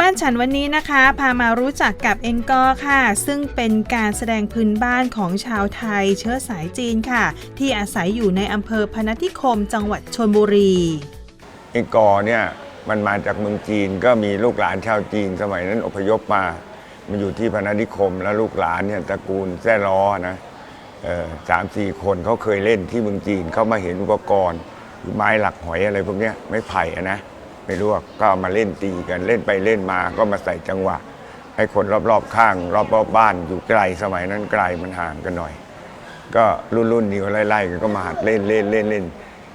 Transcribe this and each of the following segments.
บ้านฉันวันนี้นะคะ พามารู้จักกับเองกอค่ะ ซึ่งเป็นการแสดงพื้นบ้านของชาวไทยเชื้อสายจีนค่ะ ที่อาศัยอยู่ในอำเภอพนัสนิคมจังหวัดชนบุรีไอ้กอเนี่ยมันมาจากเมืองจีนก็มีลูกหลานชาวจีนสมัยนั้นอพยพมามาอยู่ที่พนัสนิคม แล้วลูกหลานเนี่ยตระกูลแซ่ล้อนะเออสามสี่คนเขาเคยเล่นที่เมืองจีนเขามาเห็นอุปกรณ์ไม้หลักหอยอะไรพวกนี้ไม้ไผ่นะ ไม่รู้ว่าก็ามาเล่นตีกันเล่นไปเล่นมาก็มาใส่จังหวะให้คนรอบๆข้าง รอบๆบ้านอยู่ไกลสมัยนั้นไกลมันห่างกันหน่อย ก็รุ่นรุ่นๆนี้ไล่ๆกันก็มาหัดเล่นเล่นเล่นเล่น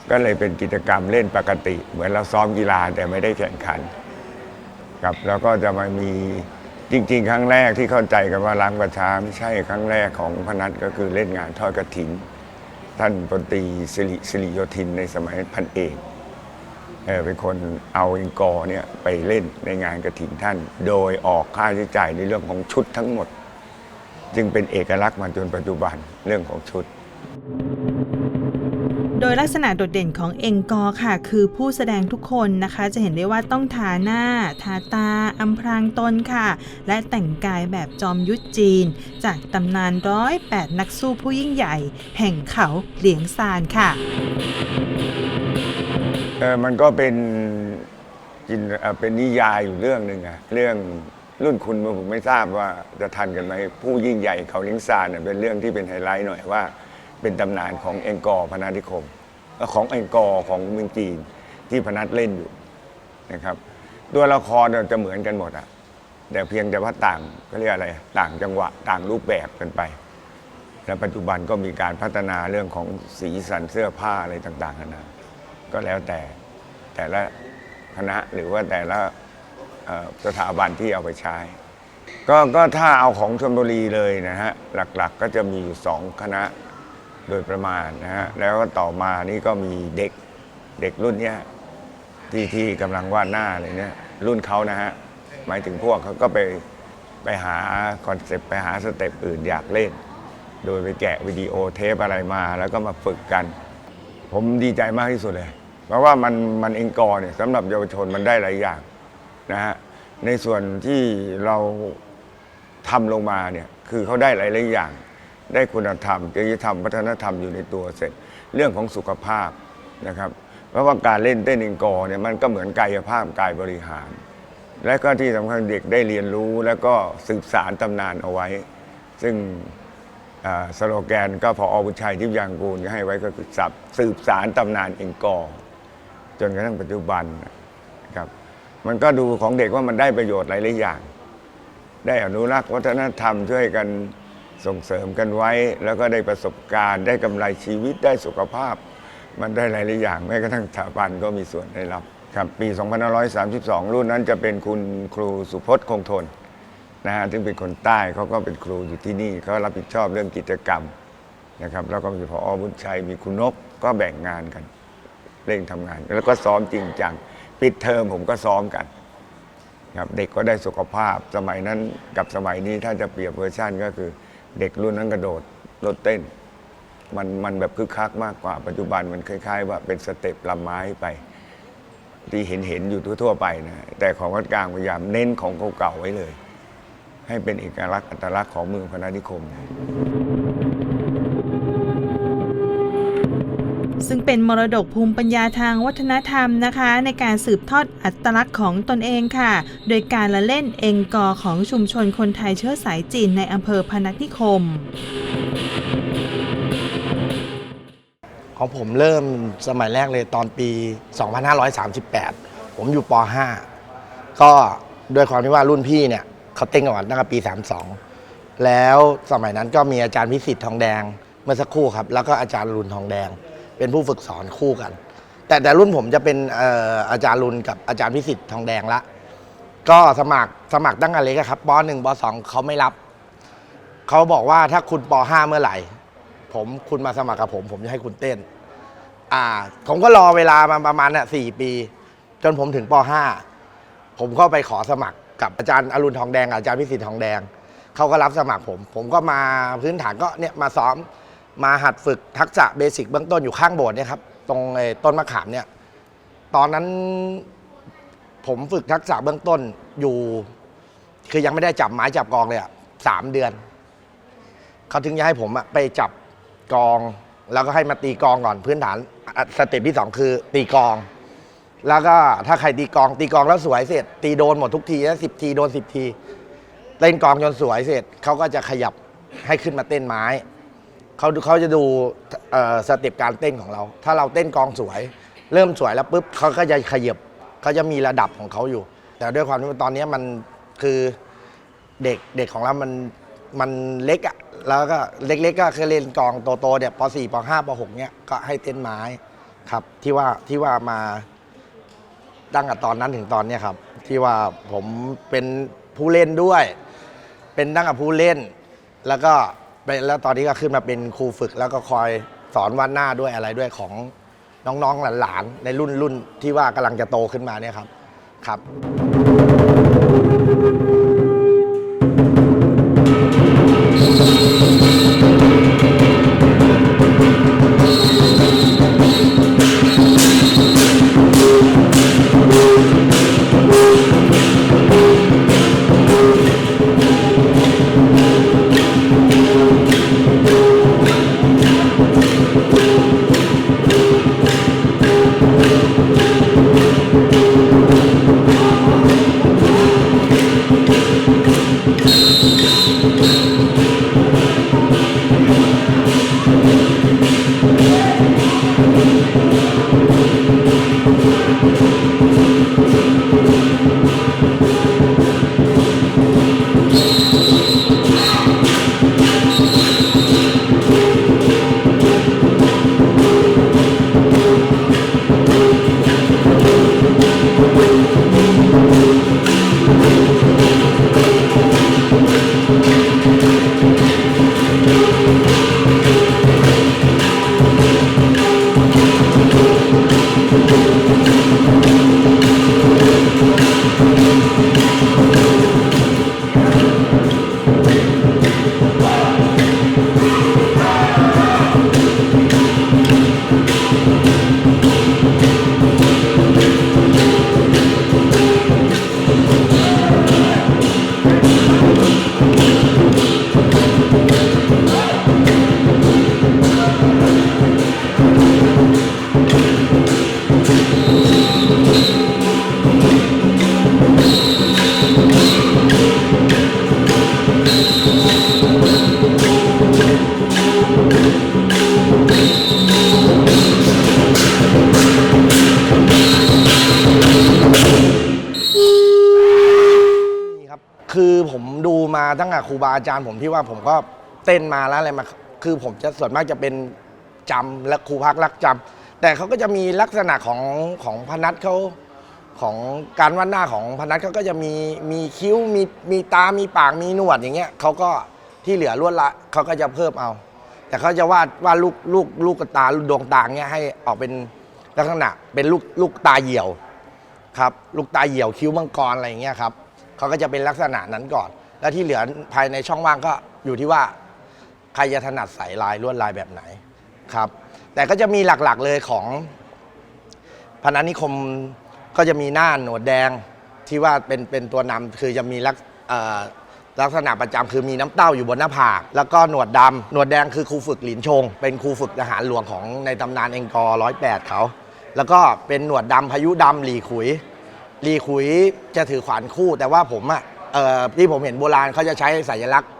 ก็เลยเป็นกิจกรรมเล่นปกติ เหมือนเราซ้อมกีฬาแต่ไม่ได้แข่งขันครับแล้วก็จะมามีจริง ๆ ครั้งแรกที่เข้าใจกันว่าล้างประชาไม่ใช่ครั้งแรกของพนัทก็คือเล่นงานทอดกระถิน ท่านพลตรีสิริสิริโยธินในสมัยพันเอก เป็นคนเอาอิงกอเนี่ยไปเล่นในงานกระถิ่นท่าน โดยออกค่าใช้จ่ายในเรื่องของชุดทั้งหมด จึงเป็นเอกลักษณ์มาจนปัจจุบันเรื่องของชุด โดยลักษณะโดดเด่นของเองกอค่ะ คือผู้แสดงทุกคนนะคะ จะเห็นได้ว่าต้องทาหน้า ทาตาอำพรางตนค่ะ และแต่งกายแบบจอมยุทธจีน จากตำนานร้อยแปดนักสู้ผู้ยิ่งใหญ่ แห่งเขาเหลียงซานค่ะ เออมันก็เป็นจินเอ่อเป็นนิยายอยู่เรื่องหนึ่งอะเรื่องรุ่นคุณผมไม่ทราบว่าจะทันกันไหมผู้ยิ่งใหญ่เขาเลี้ยงซานเนี่ยเป็นเรื่องที่เป็นไฮไลท์หน่อยว่า เป็นตำนานของเองกอร์พนาธิคมเอ่อของเองกอร์ของเมืองจีนที่พนัทเล่นอยู่นะครับ ตัวละครเนี่ยจะเหมือนกันหมดอะแต่เพียงแต่ว่าต่างก็เรียกอะไรต่างจังหวะต่างรูปแบบกันไป และปัจจุบันก็มีการพัฒนาเรื่องของสีสันเสื้อผ้าอะไรต่างๆนานา ก็แล้วแต่แต่ละคณะหรือว่าแต่ละสถาบันที่เอาไปใช้ ก็ก็ถ้าเอาของชลบุรีเลยนะฮะหลักๆก็จะมีอยู่สองคณะโดยประมาณนะฮะแล้วก็ต่อมานี่ก็มีเด็กเด็กรุ่นเนี้ยที่ที่กำลังวาดหน้าเลยเนี่ยรุ่นเขานะฮะหมายถึงพวกเขาก็ไปไปหาคอนเซปต์ไปหาสเต็ปอื่นอยากเล่น โดยไปแกะวิดีโอเทปอะไรมา แล้วก็มาฝึกกัน ผมดีใจมากที่สุดเลย เพราะว่ามันมันเองกอเนี่ยสำหรับเยาวชนมันได้หลายอย่างนะฮะในส่วนที่เราทำลงมาเนี่ยคือเขาได้หลายหลายอย่าง ได้คุณธรรมจริยธรรมวัฒนธรรมอยู่ในตัวเสร็จ เรื่องของสุขภาพนะครับเพราะว่าการเล่นเต้นเองกอเนี่ยมันก็เหมือนกายภาพกายบริหาร และก็ที่สำคัญเด็กได้เรียนรู้แล้วก็สืบสารตำนานเอาไว้ ซึ่งสโลแกนก็พออบุชัยทิพยางกูลก็ให้ไว้ก็คือสับสืบสารตำนานเองกอ จนกระทั่งปัจจุบันนะครับ มันก็ดูของเด็กว่ามันได้ประโยชน์หลายๆอย่าง ได้อนุรักษ์วัฒนธรรมช่วยกันส่งเสริมกันไว้ แล้วก็ได้ประสบการณ์ได้กำไรชีวิตได้สุขภาพ มันได้หลายๆอย่างแม้กระทั่งสถาบันก็มีส่วนได้รับครับปี 2532 รุ่นนั้นจะเป็นคุณครูสุพจน์คงทนนะฮะซึ่งเป็นคนใต้เขาก็เป็นครูอยู่ที่นี่เขารับผิดชอบเรื่องกิจกรรมนะครับแล้วก็มีพอบุญชัยมีคุณนกก็แบ่งงานกัน เร่งทำงาน แล้วก็ซ้อมจริงจังปิดเทอมผมก็ซ้อมกันครับเด็กก็ได้สุขภาพสมัยนั้นกับสมัยนี้ถ้าจะเปรียบเวอร์ชันก็คือเด็กรุ่นนั้นกระโดดรถเต้น มันมันแบบคึกคักมากกว่าปัจจุบันมันคล้าย ๆ ว่าเป็นสเต็ปลำไม้ไป ที่เห็นเห็นๆอยู่ทั่วๆไปนะแต่ของวัดกลางพยายามเน้นของเก่าๆไว้เลย ให้เป็นเอกลักษณ์อัตลักษณ์ของเมืองพนัสนิคม ซึ่งเป็นมรดกภูมิปัญญาทางวัฒนธรรมนะคะ ในการสืบทอดอัตลักษณ์ของตนเองค่ะ โดยการละเล่นเองกอของชุมชนคนไทยเชื้อสายจีนในอำเภอพนัสนิคม ของผมเริ่มสมัยแรกเลยตอนปี 2538 ผมอยู่ป .5 ก็ด้วยความที่ว่ารุ่นพี่เนี่ยเขาเต้นกันมาตั้งแต่ปี 32 แล้วสมัยนั้นก็มีอาจารย์พิสิทธิ์ทองแดงเมื่อสักครู่ครับ แล้วก็อาจารย์รุนทองแดง เป็นผู้ฝึกสอนคู่กัน แต่แต่รุ่นผมจะเป็นออาจารย์รุนกับอาจารย์พิสิทธิ์ทองแดงละ ก็สมัครสมัครตั้งแต่เล็กครับปหนึ่งปสองเขาไม่รับ เขาบอกว่าถ้าคุณปห้าเมื่อไหร่ ผมคุณมาสมัครกับผม ผมจะให้คุณเต้น อ่า ผมก็รอเวลามาประมาณน่ะสี่ปี จนผมถึงปห้าผมก็ไปขอสมัครกับอาจารย์อรุณทองแดงอาจารย์พิสิทธิ์ทองแดงเขาก็รับสมัครผม ผมก็มาพื้นฐานก็เนี่ยมาซ้อม มาหัดฝึกทักษะเบสิกเบื้องต้นอยู่ข้างโบสถ์เนี่ยครับตรงต้นมะขามเนี่ยตอนนั้นผมฝึกทักษะเบื้องต้นอยู่ คือยังไม่ได้จับไม้จับกองเลยอะสามเดือน เขาถึงจะให้ผมอะไปจับกอง แล้วก็ให้มาตีกองก่อนพื้นฐานสเต็ปที่สองคือตีกอง แล้วก็ถ้าใครตีกอง ตีกองแล้วสวยเสร็จ ตีโดนหมดทุกทีนะสิบทีโดนสิบที เล่นกองจนสวยเสร็จเขาก็จะขยับให้ขึ้นมาเต้นไม้ เขาเขาจะดูสเต็ปการเต้นของเรา ถ้าเราเต้นกองสวย เริ่มสวยแล้วปุ๊บเขาก็จะขยับเขาจะมีระดับของเขาอยู่ แต่ด้วยความที่ตอนนี้มันคือเด็กเด็กของเรา มันมันเล็กอะแล้วก็เล็กๆก็เคือเล่นกองโตๆเนี่ยป .4 ป .5 ป .6 เนี่ยก็ให้เต้นไม้ครับ ที่ว่าที่ว่ามาตั้งแต่ตอนนั้นถึงตอนเนี้ยครับ ที่ว่าผมเป็นผู้เล่นด้วย เป็นตั้งแต่ผู้เล่นแล้วก็ แล้วตอนนี้ก็ขึ้นมาเป็นครูฝึกแล้วก็คอยสอนวาดหน้าด้วยอะไรด้วยของน้องๆหลานๆ ในรุ่นรุ่นที่ว่ากำลังจะโตขึ้นมาเนี่ยครับครับ รูบาอาจารย์ผมที่ว่าผมก็เต้นมาแล้วอะไรมา คือผมจะส่วนมากจะเป็นจำและครูพักรักจำแต่เขาก็จะมีลักษณะของของพนัทเขาของการวาดหน้าของพนัทเขาก็จะมีมีคิ้วมีมีตา มีปากมีหนวดอย่างเงี้ยเขาก็ที่เหลือลวดละเขาก็จะเพิ่มเอา แต่เขาจะวาดวาดลูกลูกลูกกระตาดวงตาเงี้ยให้ออกเป็นลักษณะเป็นลูกลูกตาเหี่ยวครับ ลูกตาเหี่ยวคิ้วมังกรอะไรอย่างเงี้ยครับเขาก็จะเป็นลักษณะนั้นก่อน แล้วที่เหลือภายในช่องว่างก็อยู่ที่ว่าใครจะถนัดใส่ลายลวดลายแบบไหนครับ แต่ก็จะมีหลักๆเลยของพนัสนิคมก็จะมีหน้าหนวดแดงที่ว่าเป็นเป็นตัวนำคือจะมีลักลักษณะประจำคือมีน้ำเต้าอยู่บนหน้าผาก แล้วก็หนวดดำหนวดแดงคือครูฝึกหลินชง เป็นครูฝึกทหารหลวงของในตำนานเองกอร้อยแปดเขา แล้วก็เป็นหนวดดำพายุดำหลีขุยหลีขุยจะถือขวานคู่แต่ว่าผมอะ เอ่อที่ผมเห็นโบราณเขาจะใช้สัญลักษณ์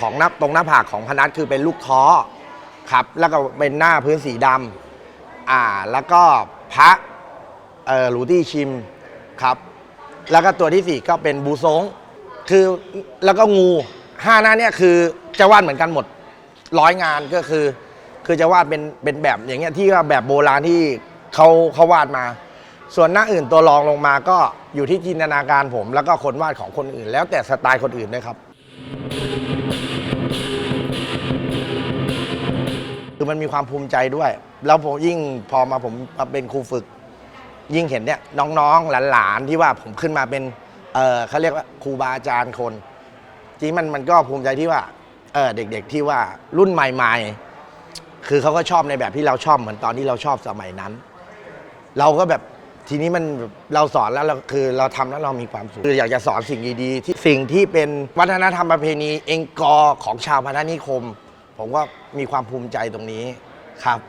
ของหน้าตรงหน้าผากของพนัทคือเป็นลูกท้อครับแล้วก็เป็นหน้าพื้นสีดำอ่าแล้วก็พระเอ่อหลูตี้ชิมครับ แล้วก็ตัวที่สี่ก็เป็นบูซงคือแล้วก็งูห้าหน้าเนี่ยคือจะวาดเหมือนกันหมดร้อยงานก็คือ คือจะวาดเป็นเป็นแบบอย่างเงี้ยที่ว่าแบบโบราณที่เขาเขาวาดมา ส่วนหน้าอื่นตัวรองลงมาก็อยู่ที่จินตนาการผม แล้วก็คนวาดของคนอื่น แล้วแต่สไตล์คนอื่นด้วยครับ คือมันมีความภูมิใจด้วย แล้วผมยิ่งพอมาผมมาเป็นครูฝึก ยิ่งเห็นเนี่ยน้องๆหลานๆที่ว่าผมขึ้นมาเป็นเออเขาเรียกว่าครูบาอาจารย์คนจริงมันมันก็ภูมิใจที่ว่าเออเด็ก ๆที่ว่ารุ่นใหม่ ๆ คือเขาก็ชอบในแบบที่เราชอบเหมือนตอนที่เราชอบสมัยนั้น เราก็แบบ ทีนี้มันเราสอนแล้วเราคือเราทำแล้วเรามีความสุขคืออยากจะสอนสิ่งดีๆที่สิ่งที่เป็นวัฒนธรรมประเพณีเองกอของชาวพนัสนิคม ผมก็มีความภูมิใจตรงนี้ครับ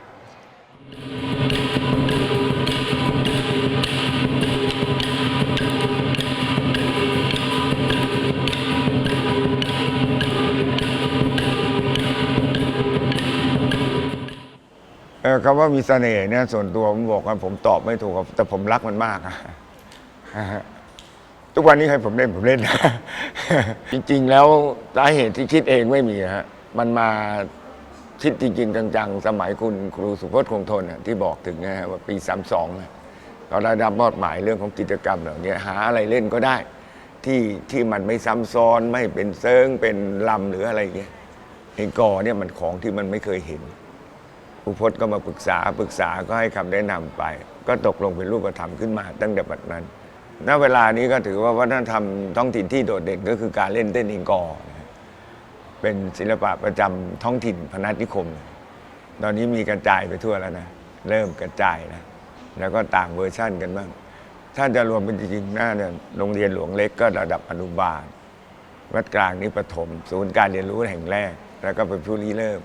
เออคำว่ามีเสน่ห์เนี่ยส่วนตัวผมบอกว่าผมตอบไม่ถูกครับแต่ผมรักมันมากอะทุกวันนี้ใครผมเล่นผมเล่นจริง ๆ แล้วสาเหตุที่คิดเองไม่มีฮะมันมาคิดจริงๆจังๆ สมัยคุณครูสุพจน์คงทนที่บอกถึงนะฮะว่าปี 32น่ะเราได้รับมอบหมายเรื่องของกิจกรรมเหล่านี้หาอะไรเล่นก็ได้ ที่ที่มันไม่ซ้ำซ้อนไม่เป็นเซิงเป็นลำหรืออะไรเงี้ยไอ้กอเนี่ยมันของที่มันไม่เคยเห็น ครูพจน์ก็มาปรึกษาปรึกษาก็ให้คำแนะนำไป ก็ตกลงเป็นรูปธรรมขึ้นมาตั้งแต่บัดนั้น ณ เวลานี้ก็ถือว่าวัฒนธรรมท้องถิ่นที่โดดเด่นก็คือการเล่นเต้นเองกอเป็นศิลปะประจำท้องถิ่นพนัสนิคม ตอนนี้มีกระจายไปทั่วแล้วนะ เริ่มกระจายนะ แล้วก็ต่างเวอร์ชั่นกันบ้าง ถ้าจะรวมเป็นจริงๆหน้าเนี่ยโรงเรียนหลวงเล็กก็ระดับอนุบาล วัดกลางนี่ประถม ศูนย์การเรียนรู้แห่งแรก แล้วก็เป็นผู้ริเริ่ม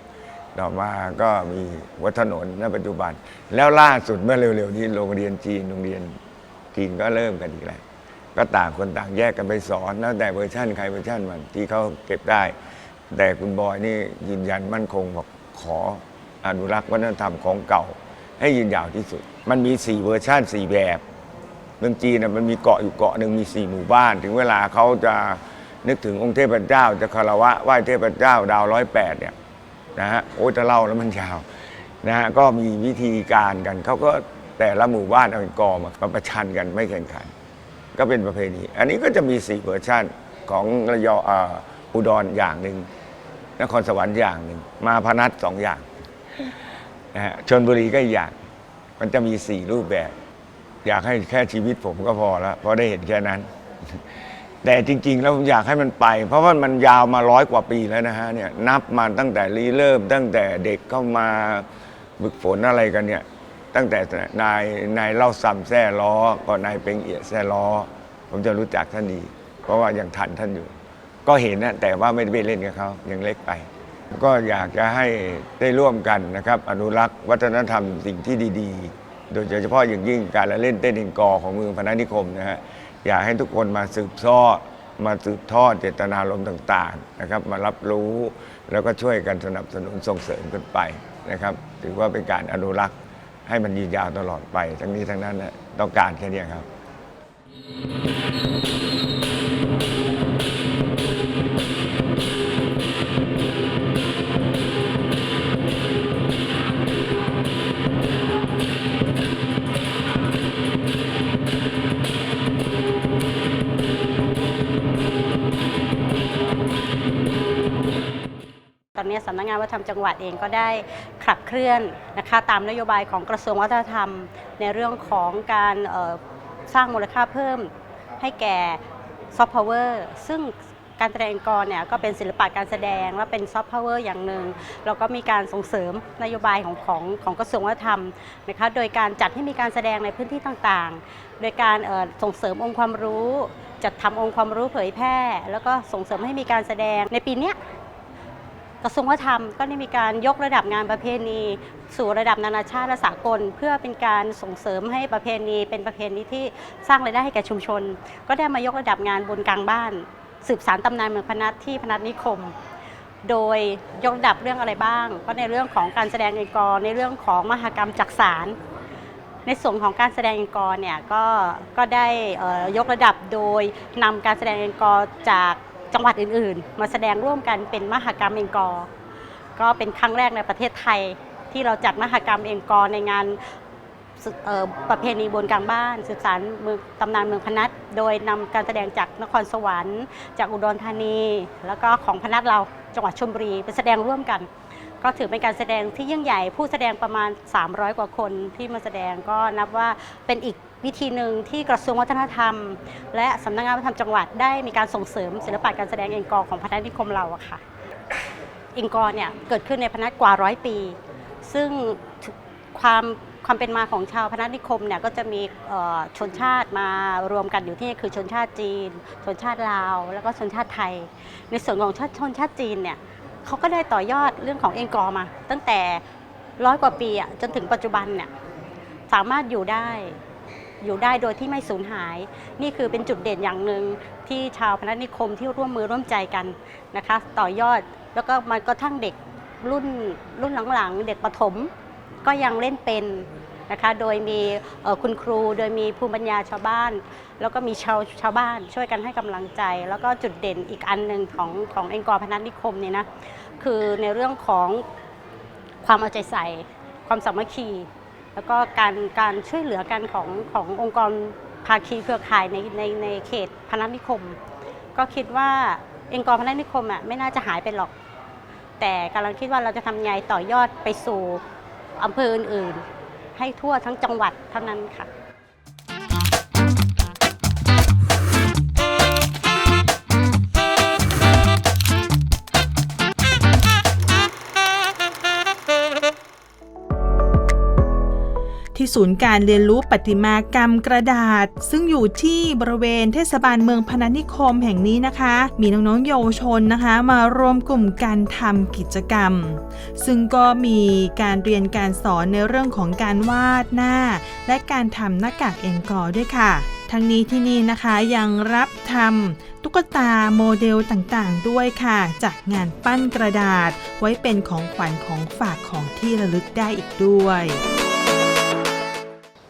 ต่อมาก็มีวัดถนนณปัจจุบัน แล้วล่าสุดเมื่อเร็วๆนี้โรงเรียนจีนโรงเรียนจีนก็เริ่มกันอีกแล้วก็ต่างคนต่างแยกกันไปสอนแล้วแต่เวอร์ชั่นใครเวอร์ชั่นมันที่เขาเก็บได้ แต่คุณบอยนี่ยืนยันมั่นคงบอกขออนุรักษ์วัฒนธรรมของเก่า ให้ยืนยาวที่สุด มันมีสี่เวอร์ชั่นสี่แบบเมืองจีนน่ะมันมีเกาะอยู่เกาะหนึ่งมีสี่หมู่บ้าน ถึงเวลาเขาจะนึกถึงองค์เทพเจ้าจะคารวะไหว้เทพเจ้าดาวร้อยแปดเนี่ย นะฮะโอ้จะเล่าแล้วมันยาวนะฮะก็มีวิธีการกันเขาก็แต่ละหมู่บ้านเอาเป็นกอมามาประชันกันไม่แข่งขัน ก็เป็นประเพณี อันนี้ก็จะมีสี่เวอร์ชันของระยองอ่ออุดรอย่างหนึ่งนครสวรรค์อย่างหนึ่งมาพนัสสองอย่างนะฮะชนบุรีก็อีกอย่าง มันจะมีสี่รูปแบบ อยากให้แค่ชีวิตผมก็พอแล้วเพราะได้เห็นแค่นั้น แต่จริงๆ แล้วอยากให้มันไป เพราะว่ามันยาวมาร้อยกว่าปีแล้วนะฮะเนี่ยนับมาตั้งแต่รีเริ่ม ตั้งแต่เด็กเข้ามาฝึกฝนอะไรกันเนี่ยตั้งแต่นายนายเล่าซ้ำแซ่ล้อก็นายเป็งเอียแซ่ล้อ ผมจะรู้จักท่านดี เพราะว่ายังทันท่านอยู่ ก็เห็นนะแต่ว่าไม่ได้ไปเล่นกับเขายังเล็กไป ก็อยากจะให้ได้ร่วมกันนะครับ อนุรักษ์วัฒนธรรมสิ่งที่ดี ๆ โดยเฉพาะอย่างยิ่งการละเล่นเต้นเองกอของเมืองพนัสนิคมนะฮะ อยากให้ทุกคนมาสืบทอดมาสืบทอดเจตนารมณ์ต่างๆนะครับ มารับรู้แล้วก็ช่วยกันสนับสนุนส่งเสริมกันไปนะครับ ถือว่าเป็นการอนุรักษ์ให้มันยืนยาวตลอดไป ทั้งนี้ทั้งนั้นนะต้องการแค่นี้ครับ ตอนนี้สำนักงานวัฒนธรรมจังหวัดเองก็ได้ขับเคลื่อนนะคะตามนโยบายของกระทรวงวัฒนธรรม ในเรื่องของการสร้างมูลค่าเพิ่มให้แก่ซอฟต์พาวเวอร์ซึ่งการแสดงกรเนี่ยก็เป็นศิลปะการแสดงและเป็นซอฟต์พาวเวอร์อย่างหนึ่งแล้วก็มีการส่งเสริมนโยบายของของของกระทรวงวัฒนธรรมนะคะโดยการจัดให้มีการแสดงในพื้นที่ต่างๆ โดยการส่งเสริมองค์ความรู้ จัดทำองค์ความรู้เผยแพร่ แล้วก็ส่งเสริมให้มีการแสดงในปีเนี้ย กระทรวงวัฒนธรรมก็ได้มีการยกระดับงานประเพณี สู่ระดับนานาชาติและสากล เพื่อเป็นการส่งเสริมให้ประเพณี เป็นประเพณีที่สร้างรายได้ให้แก่ชุมชน ก็ได้มายกระดับงานบนกลางบ้าน สืบสารตำนานเมืองพนัสที่พนัสนิคม โดยยกระดับเรื่องอะไรบ้าง ก็ในเรื่องของการแสดงเองกอในเรื่องของมหกรรมจักสารในส่วนของการแสดงเองกอเนี่ยก็ก็ได้เอ่อยกระดับโดยนำการแสดงเองกอจาก จังหวัดอื่นๆ มาแสดงร่วมกันเป็นมหกรรมเองกอ ก็เป็นครั้งแรกในประเทศไทยที่เราจัดมหกรรมเองกอในงานประเพณีบนกลางบ้านสืบสารเมืองตำนานเมืองพนัสโดยนำการแสดงจากนครสวรรค์ จากอุดรธานี แล้วก็ของพนัสเราจังหวัดชลบุรีเป็นแสดงร่วมกัน ก็ถือเป็นการแสดงที่ยิ่งใหญ่ผู้แสดงประมาณ 300 กว่าคนที่มาแสดงก็นับว่าเป็นอีก วิธีหนึ่งที่กระทรวงวัฒนธรรม และสำนักงานวัฒนธรรมจังหวัดได้มีการส่งเสริมศิลปะการแสดงเองกอของพนัสนิคมเราอะค่ะเองกอเนี่ยเกิดขึ้นในพนัสกว่าร้อยปี ซึ่งความความเป็นมาของชาวพนัสนิคมเนี่ยก็จะมีชนชาติมารวมกันอยู่ที่นี่คือชนชาติจีน ชนชาติลาว แล้วก็ชนชาติไทย ในส่วนของชาติชนชาติจีนเนี่ยเขาก็ได้ต่อยอดเรื่องของเองกอมา ตั้งแต่ร้อยกว่าปีอะจนถึงปัจจุบันเนี่ยสามารถอยู่ได้ อยู่ได้โดยที่ไม่สูญหาย นี่คือเป็นจุดเด่นอย่างหนึ่งที่ชาวพนัสนิคมที่ร่วมมือร่วมใจกันนะคะ ต่อยอดแล้วก็มันก็ทั้งเด็กรุ่นรุ่นหลังๆเด็กประถมก็ยังเล่นเป็นนะคะ โดยมีคุณครู โดยมีภูมิปัญญาชาวบ้าน แล้วก็มีชาวชาวบ้านช่วยกันให้กำลังใจ แล้วก็จุดเด่นอีกอันหนึ่งของของเองกอร์พนัสนิคมเนี่ยนะคือในเรื่องของความเอาใจใส่ ความสามัคคี แล้วก็การการช่วยเหลือกันของขององค์กรภาคีเครือข่ายในในในเขตพนัสนิคม ก็คิดว่าองค์กรพนัสนิคมอะไม่น่าจะหายไปหรอก แต่กำลังคิดว่าเราจะทำไงต่อยอดไปสู่อำเภออื่น ๆ ให้ทั่วทั้งจังหวัดเท่านั้นค่ะ ศูนย์การเรียนรู้ประติมากรรมกระดาษ ซึ่งอยู่ที่บริเวณเทศบาลเมืองพนัสนิคมแห่งนี้นะคะ มีน้องๆเยาวชนนะคะ มารวมกลุ่มการทำกิจกรรม ซึ่งก็มีการเรียนการสอนในเรื่องของการวาดหน้า และการทำหน้ากากเอ็นกอด้วยค่ะทั้งนี้ที่นี่นะคะยังรับทำตุ๊กตาโมเดลต่างๆด้วยค่ะ จากงานปั้นกระดาษไว้เป็นของขวัญของฝากของที่ระลึกได้อีกด้วย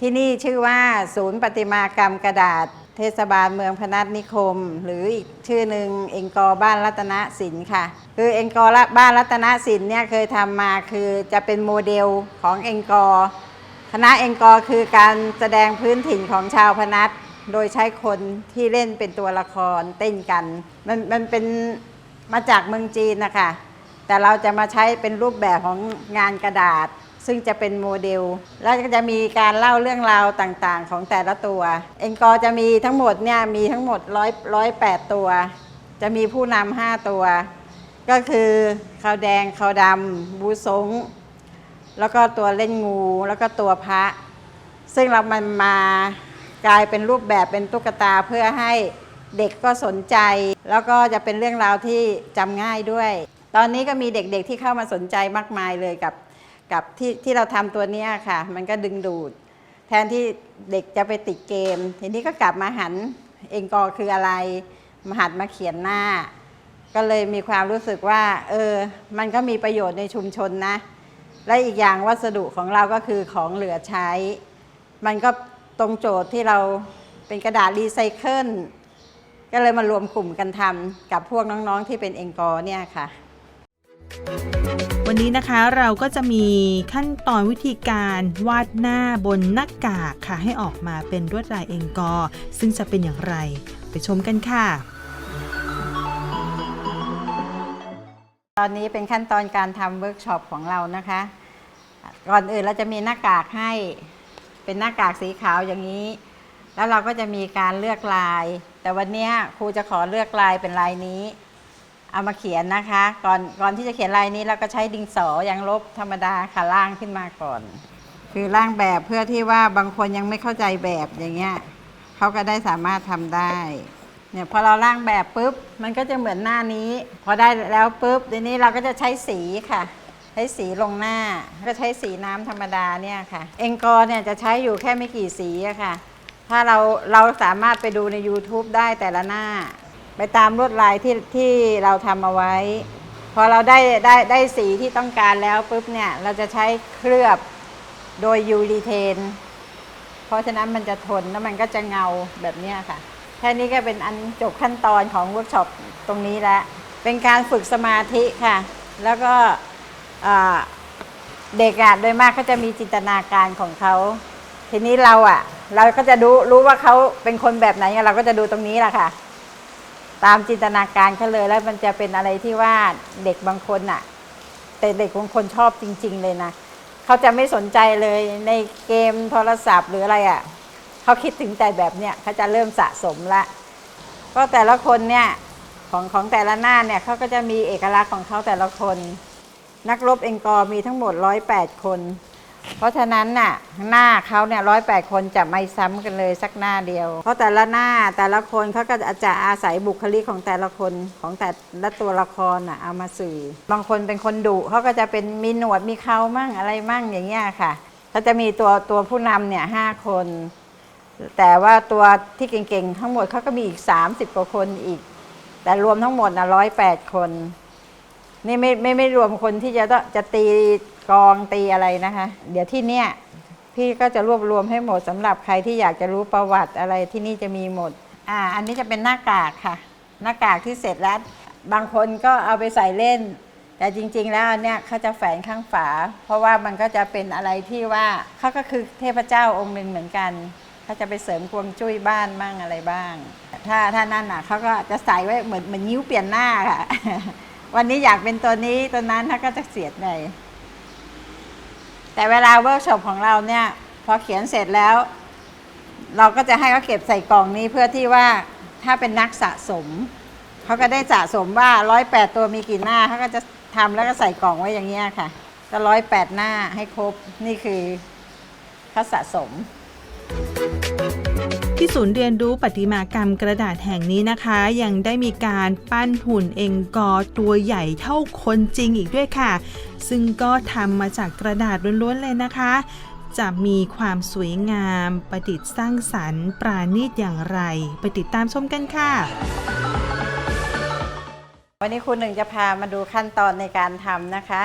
ที่นี่ชื่อว่าศูนย์ประติมากรรมกระดาษ เทศบาลเมืองพนัสนิคม หรืออีกชื่อหนึ่งเองกอบ้านรัตนสินค่ะ คือเองกอบ้านรัตนสินเนี่ยเคยทำมาคือจะเป็นโมเดลของเองกอคณะเองกอคือการแสดงพื้นถิ่นของชาวพนัสโดยใช้คนที่เล่นเป็นตัวละครเต้นกัน มันมันเป็นมาจากเมืองจีนนะคะแต่เราจะมาใช้เป็นรูปแบบของงานกระดาษ ซึ่งจะเป็นโมเดล แล้วก็จะมีการเล่าเรื่องราวต่างๆ ของแต่ละตัวเอ็งกอจะมีทั้งหมดเนี่ยมีทั้งหมดร้อยร้อยแปดตัว จะมีผู้นำห้าตัว ก็คือขาวแดงขาวดำบูซงแล้วก็ตัวเล่นงูแล้วก็ตัวพระ ซึ่งเรามันมากลายเป็นรูปแบบเป็นตุ๊กตาเพื่อให้เด็กก็สนใจ แล้วก็จะเป็นเรื่องราวที่จำง่ายด้วย ตอนนี้ก็มีเด็กๆที่เข้ามาสนใจมากมายเลยกับ กับที่ที่เราทำตัวเนี้ยค่ะ มันก็ดึงดูด แทนที่เด็กจะไปติดเกม ทีนี้ก็กลับมาหันเองกอคืออะไร มาหัดมาเขียนหน้า ก็เลยมีความรู้สึกว่า เออ มันก็มีประโยชน์ในชุมชนนะ และอีกอย่างวัสดุของเราก็คือของเหลือใช้ มันก็ตรงโจทย์ที่เราเป็นกระดาษรีไซเคิลก็เลยมารวมกลุ่มกันทำกับพวกน้องๆที่เป็นเองกอเนี่ยค่ะ วันนี้นะคะเราก็จะมีขั้นตอนวิธีการวาดหน้าบนหน้ากากค่ะ ให้ออกมาเป็นลวดลายเองกอ ซึ่งจะเป็นอย่างไร ไปชมกันค่ะ ตอนนี้เป็นขั้นตอนการทำเวิร์กช็อปของเรานะคะ ก่อนอื่นเราจะมีหน้ากากให้เป็นหน้ากากสีขาวอย่างนี้ แล้วเราก็จะมีการเลือกลาย แต่วันนี้ครูจะขอเลือกลายเป็นลายนี้ เอามาเขียนนะคะ ก่อนก่อนที่จะเขียนลายนี้เราก็ใช้ดิงสอยางลบธรรมดาค่ะล่างขึ้นมาก่อน คือร่างแบบเพื่อที่ว่าบางคนยังไม่เข้าใจแบบอย่างเงี้ยเขาก็ได้สามารถทำได้เนี่ยพอเราร่างแบบปุ๊บมันก็จะเหมือนหน้านี้ พอได้แล้วปุ๊บทีนี้เราก็จะใช้สีค่ะ ใช้สีลงหน้าก็ใช้สีน้ำธรรมดาเนี่ยค่ะ เองกอร์เนี่ยจะใช้อยู่แค่ไม่กี่สีอะค่ะ ถ้าเราเราสามารถไปดูใน YouTube ได้แต่ละหน้า ไปตามลวดลายที่ที่เราทำเอาไว้ พอเราได้ได้ได้สีที่ต้องการแล้วปุ๊บเนี่ยเราจะใช้เคลือบโดยยูรีเทน เพราะฉะนั้นมันจะทนแล้วมันก็จะเงาแบบนี้ค่ะ แค่นี้ก็เป็นอันจบขั้นตอนของเวิร์กช็อปตรงนี้แล้วเป็นการฝึกสมาธิค่ะ แล้วก็เด็กอะโดยมากเขาจะมีจินตนาการของเขา ทีนี้เราอะ เราก็จะรู้รู้ว่าเขาเป็นคนแบบไหนเราก็จะดูตรงนี้แหละค่ะ ตามจินตนาการเขาเลยแล้วมันจะเป็นอะไรที่ว่าเด็กบางคนอะแต่เด็กบางคนชอบจริง ๆ เลยนะเขาจะไม่สนใจเลยในเกมโทรศัพท์หรืออะไรอะเขาคิดถึงแต่แบบเนี้ยเขาจะเริ่มสะสมละก็แต่ละคนเนี่ยของของแต่ละหน้าเนี่ยเขาก็จะมีเอกลักษณ์ของเขาแต่ละคน นักรบเองกอมีทั้งหมด 108 คน เพราะฉะนั้นน่ะหน้าเขาเนี่ยร้อยแปดคนจะไม่ซ้ำกันเลยสักหน้าเดียว เพราะแต่ละหน้าแต่ละคนเขาก็จะอาศัยบุคลิกของแต่ละคนของแต่ละตัวละครน่ะเอามาสื่อ บางคนเป็นคนดุเขาก็จะเป็นมีหนวดมีเขามั่งอะไรมั่งอย่างเงี้ยค่ะเขาจะมีตัวตัวผู้นำเนี่ยห้าคน แต่ว่าตัวที่เก่งๆทั้งหมดเขาก็มีอีก 30กว่าคนอีก แต่รวมทั้งหมดนะร้อยแปดคน นี่ไม่ไม่ไม่รวมคนที่จะต้องจะตี กองตีอะไรนะคะ เดี๋ยวที่เนี่ยพี่ก็จะรวบรวมให้หมดสำหรับใครที่อยากจะรู้ประวัติอะไรที่นี่จะมีหมด อ่า อันนี้จะเป็นหน้ากากค่ะ หน้ากากที่เสร็จแล้ว บางคนก็เอาไปใส่เล่น แต่จริง ๆ แล้วอันเนี่ยเขาจะแฝงข้างฝา เพราะว่ามันก็จะเป็นอะไรที่ว่าเขาก็คือเทพเจ้าองค์หนึ่งเหมือนกันเขาจะไปเสริมกวงจุ้ยบ้านบ้างอะไรบ้าง ถ้าถ้านั่นน่ะเขาก็จะใส่ไว้เหมือนเหมือนนิ้วเปลี่ยนหน้าค่ะ วันนี้อยากเป็นตัวนี้ตัวนั้นถ้าก็จะเสียดไป แต่เวลาเวิร์กช็อปของเราเนี่ย พอเขียนเสร็จแล้ว เราก็จะให้เขาเก็บใส่กล่องนี้เพื่อที่ว่าถ้าเป็นนักสะสม เขาก็ได้สะสมว่าร้อยแปดตัวมีกี่หน้าเขาก็จะทำแล้วก็ใส่กล่องไว้อย่างเงี้ยค่ะก็ร้อยแปดหน้าให้ครบนี่คือเขาสะสม ที่ศูนย์เรียนรู้ประติมากรรมกระดาษแห่งนี้นะคะ ยังได้มีการปั้นหุ่นเองกอตัวใหญ่เท่าคนจริงอีกด้วยค่ะ ซึ่งก็ทำมาจากกระดาษล้วนๆเลยนะคะ จะมีความสวยงามประดิษฐ์สร้างสรรค์ ปราณีตอย่างไร ไปติดตามชมกันค่ะวันนี้คุณหนึ่งจะพามาดูขั้นตอนในการทำนะคะ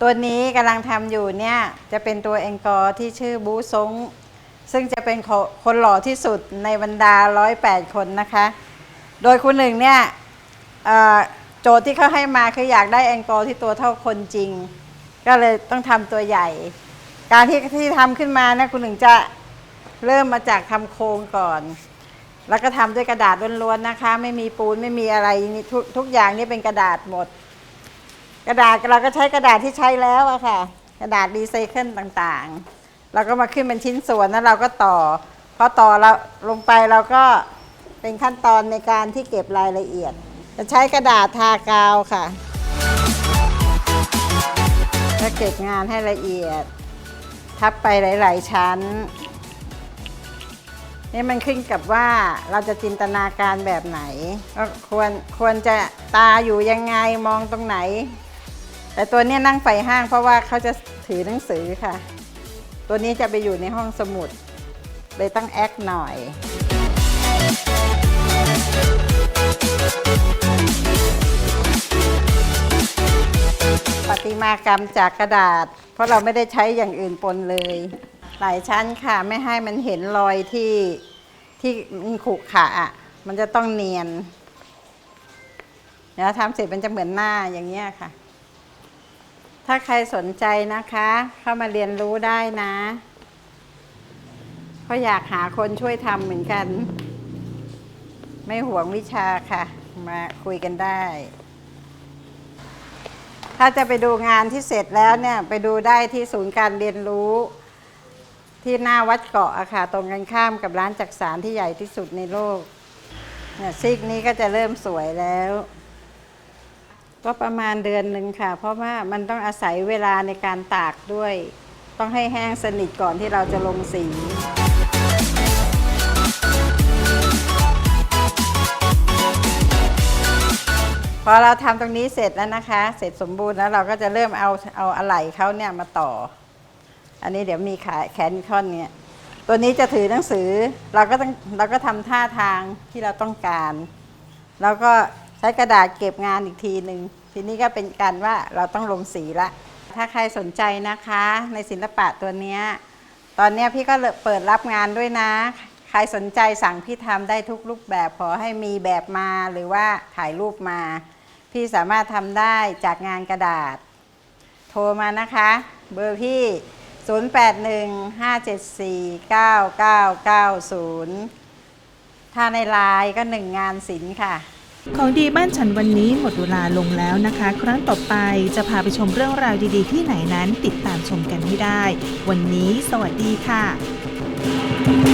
ตัวนี้กำลังทำอยู่เนี่ยจะเป็นตัวเองกอที่ชื่อบูซง ซึ่งจะเป็นคนหล่อที่สุดในบรรดา 108 คนนะคะ โดยคุณหนึ่งเนี่ยโจทย์ที่เขาให้มาคืออยากได้เองกอร์ที่ตัวเท่าคนจริง ก็เลยต้องทำตัวใหญ่ การที่ที่ทำขึ้นมานะคุณหนึ่งจะเริ่มมาจากทำโครงก่อน แล้วก็ทำด้วยกระดาษล้วนๆนะคะ ไม่มีปูนไม่มีอะไรทุกทุกอย่างนี่เป็นกระดาษหมด กระดาษเราก็ใช้กระดาษที่ใช้แล้วอะค่ะ กระดาษรีไซเคิลต่างๆ เราก็มาขึ้นเป็นชิ้นส่วนแล้วเราก็ต่อพอต่อเราลงไปเราก็เป็นขั้นตอนในการที่เก็บรายละเอียด จะใช้กระดาษทากาวค่ะแล้วเก็บงานให้ละเอียด ทับไปหลาย ๆ ชั้น นี่มันขึ้นกับว่าเราจะจินตนาการแบบไหนก็ควรควรจะตาอยู่ยังไงมองตรงไหน แต่ตัวนี้นั่งไฟห้างเพราะว่าเขาจะถือหนังสือค่ะ ตัวนี้จะไปอยู่ในห้องสมุด เลยต้องแอคหน่อย ปฏิมากรรมจากกระดาษ เพราะเราไม่ได้ใช้อย่างอื่นปนเลย หลายชั้นค่ะไม่ให้มันเห็นรอยที่ที่มันขรุขระอะ มันจะต้องเนียนเดี๋ยวทำเสร็จมันจะเหมือนหน้าอย่างเงี้ยค่ะ ถ้าใครสนใจนะคะ เข้ามาเรียนรู้ได้นะเพราะอยากหาคนช่วยทำเหมือนกัน ไม่ห่วงวิชาค่ะ มาคุยกันได้ ถ้าจะไปดูงานที่เสร็จแล้วเนี่ย ไปดูได้ที่ศูนย์การเรียนรู้ที่หน้าวัดเกาะอะค่ะ ตรงกันข้ามกับร้านจักสารที่ใหญ่ที่สุดในโลกเนี่ยซีกนี้ก็จะเริ่มสวยแล้ว ก็ประมาณเดือนหนึ่งค่ะ เพราะว่ามันต้องอาศัยเวลาในการตากด้วย ต้องให้แห้งสนิทก่อนที่เราจะลงสีพอเราทำตรงนี้เสร็จแล้วนะคะ เสร็จสมบูรณ์แล้วเราก็จะเริ่มเอาเอาอะไหล่เขาเนี่ยมาต่อ อันนี้เดี๋ยวมีขาแขนท่อนเนี่ยตัวนี้จะถือหนังสือเราก็ต้องเราก็ทำท่าทางที่เราต้องการ แล้วก็ ใช้กระดาษเก็บงานอีกทีหนึ่งทีนี้ก็เป็นการว่าเราต้องลงสีละ ถ้าใครสนใจนะคะ ในศิลปะตัวเนี้ยตอนนี้พี่ก็เปิดรับงานด้วยนะ ใครสนใจสั่งพี่ทำได้ทุกรูปแบบขอให้มีแบบมาหรือว่าถ่ายรูปมา พี่สามารถทำได้จากงานกระดาษ โทรมานะคะ เบอร์พี่ 0815749990 ถ้าในไลน์ก็หนึ่งงานศิลป์ค่ะ ของดีบ้านฉันวันนี้หมดเวลาลงแล้วนะคะ ครั้งต่อไปจะพาไปชมเรื่องราวดีๆ ที่ไหนนั้นติดตามชมกันให้ได้ วันนี้สวัสดีค่ะ